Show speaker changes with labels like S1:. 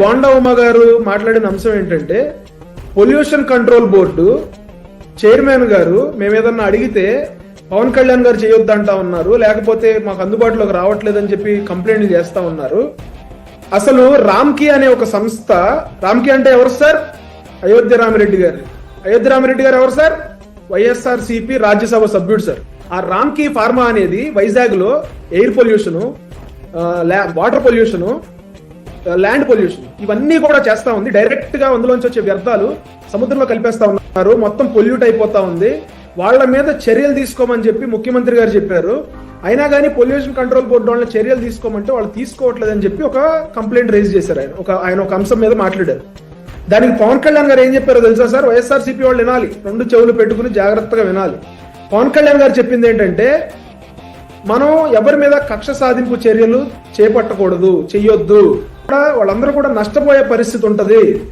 S1: బోండా ఉమా గారు మాట్లాడిన అంశం ఏంటంటే పొల్యూషన్ కంట్రోల్ బోర్డు చైర్మన్ గారు మేము ఏదన్నా అడిగితే పవన్ కళ్యాణ్ గారు చేయొద్దంటా ఉన్నారు లేకపోతే మాకు అందుబాటులోకి రావట్లేదని చెప్పి కంప్లైంట్ చేస్తా ఉన్నారు. అసలు రామ్కి అనే ఒక సంస్థ రామ్కి అంటే ఎవరు సార్? అయోధ్య రామిరెడ్డి గారు అయోధ్య రామిరెడ్డి గారు ఎవరు సార్? వైఎస్ఆర్ సిపి రాజ్యసభ సభ్యుడు సార్. ఆ రామ్కి ఫార్మా అనేది వైజాగ్లో air pollution water pollution land pollution ఇవన్నీ కూడా చేస్తా ఉంది. డైరెక్ట్గా అందులోంచి వచ్చే వ్యర్థాలు సముద్రంలో కలిపేస్తా ఉన్నారు. మొత్తం పొల్యూట్ అయిపోతా ఉంది. వాళ్ళ మీద చర్యలు తీసుకోమని చెప్పి ముఖ్యమంత్రి గారు చెప్పారు. అయినా కానీ పొల్యూషన్ కంట్రోల్ బోర్డు వాళ్ళ చర్యలు తీసుకోమంటే వాళ్ళు తీసుకోవట్లేదని చెప్పి ఒక కంప్లైంట్ రైజ్ చేశారు ఆయన. ఒక ఆయన ఒక అంశం మీద మాట్లాడారు. దానికి పవన్ కళ్యాణ్ గారు ఏం చెప్పారో తెలుసా సార్? వైఎస్ఆర్ సిపి వాళ్ళు వినాలి. రెండు చెవులు పెట్టుకుని జాగ్రత్తగా వినాలి. పవన్ కళ్యాణ్ గారు చెప్పింది ఏంటంటే మనం ఎవరి మీద కక్ష సాధింపు చర్యలు చేపట్టకూడదు చెయ్యొద్దు. వాళ్ళందరూ కూడా నష్టపోయే పరిస్థితి ఉంటది.